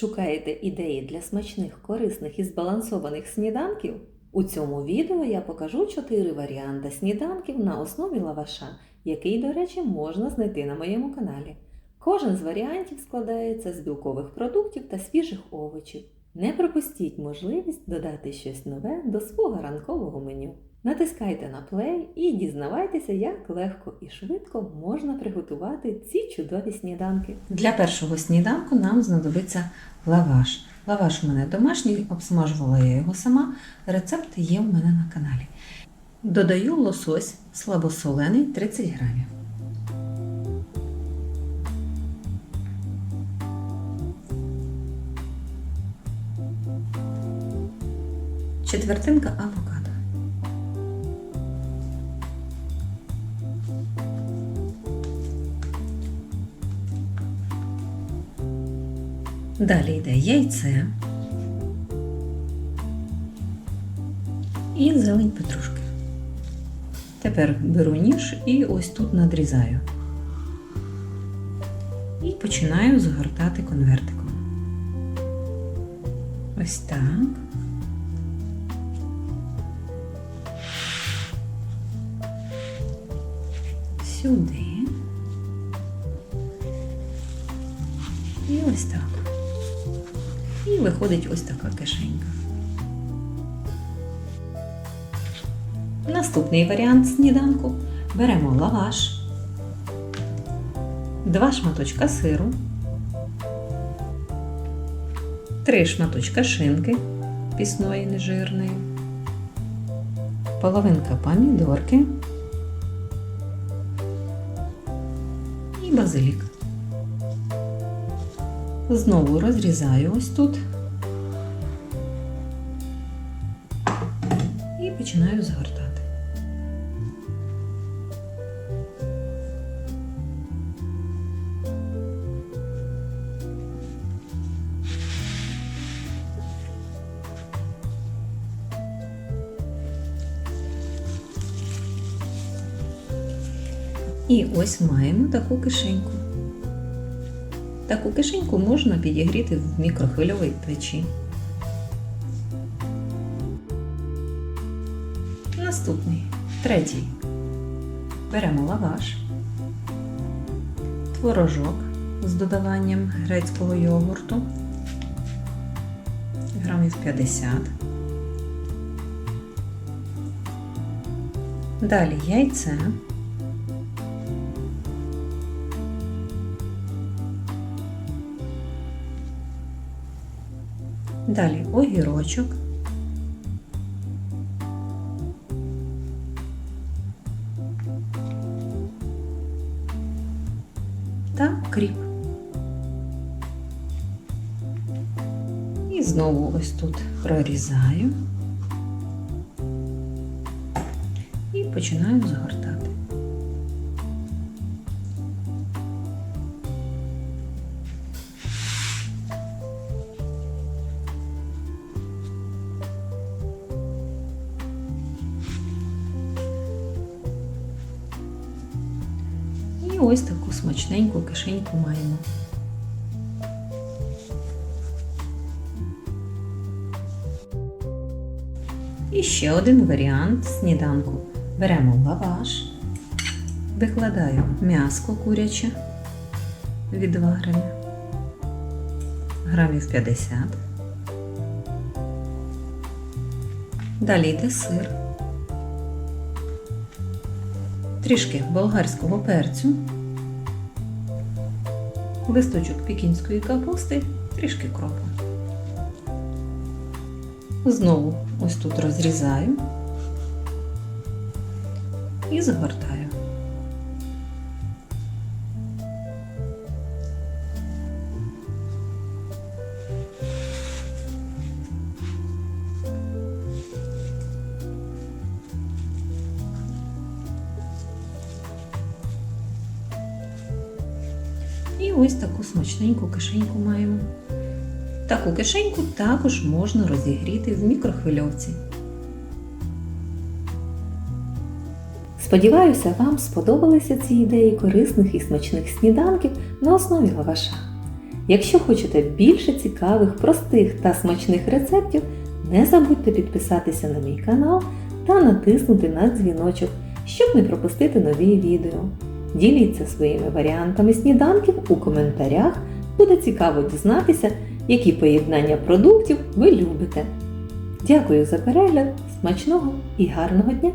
Шукаєте ідеї для смачних, корисних і збалансованих сніданків? У цьому відео я покажу 4 варіанти сніданків на основі лаваша, який, до речі, можна знайти на моєму каналі. Кожен з варіантів складається з білкових продуктів та свіжих овочів. Не пропустіть можливість додати щось нове до свого ранкового меню. Натискайте на плей і дізнавайтеся, як легко і швидко можна приготувати ці чудові сніданки. Для першого сніданку нам знадобиться лаваш. Лаваш у мене домашній, обсмажувала я його сама. Рецепт є у мене на каналі. Додаю лосось слабосолений 30 грамів. Четвертинка авокадо. Далі йде яйце і зелень петрушки. Тепер беру ніж і ось тут надрізаю. І починаю згортати конвертиком. Ось так. Сюди. І ось так. І виходить ось така кишенька. Наступний варіант сніданку. Беремо лаваш, два шматочка сиру, три шматочка шинки пісної нежирної, половинка помідорки і базилік. Знову розрізаю ось тут і починаю згортати. І ось маємо таку кишеньку. Таку кишеньку можна підігріти в мікрохвильовій печі. Наступний, третій. Беремо лаваш, творожок з додаванням грецького йогурту, грамів 50. Далі яйце. Далі огірочок. Та кріп. І знову ось тут прорізаю і починаю згортати. Ось таку смачненьку кишеньку маємо. І ще один варіант сніданку. Беремо лаваш, викладаю м'яско куряче відварене, грамів 50. Далі йде сир трішки болгарського перцю, листочок пікінської капусти, трішки кропу. Знову ось тут розрізаю і загортаю. І ось таку смачненьку кишеньку маємо. Таку кишеньку також можна розігріти в мікрохвильовці. Сподіваюся, вам сподобалися ці ідеї корисних і смачних сніданків на основі лаваша. Якщо хочете більше цікавих, простих та смачних рецептів, не забудьте підписатися на мій канал та натиснути на дзвіночок, щоб не пропустити нові відео. Діліться своїми варіантами сніданків у коментарях. Буде цікаво дізнатися, які поєднання продуктів ви любите. Дякую за перегляд, смачного і гарного дня!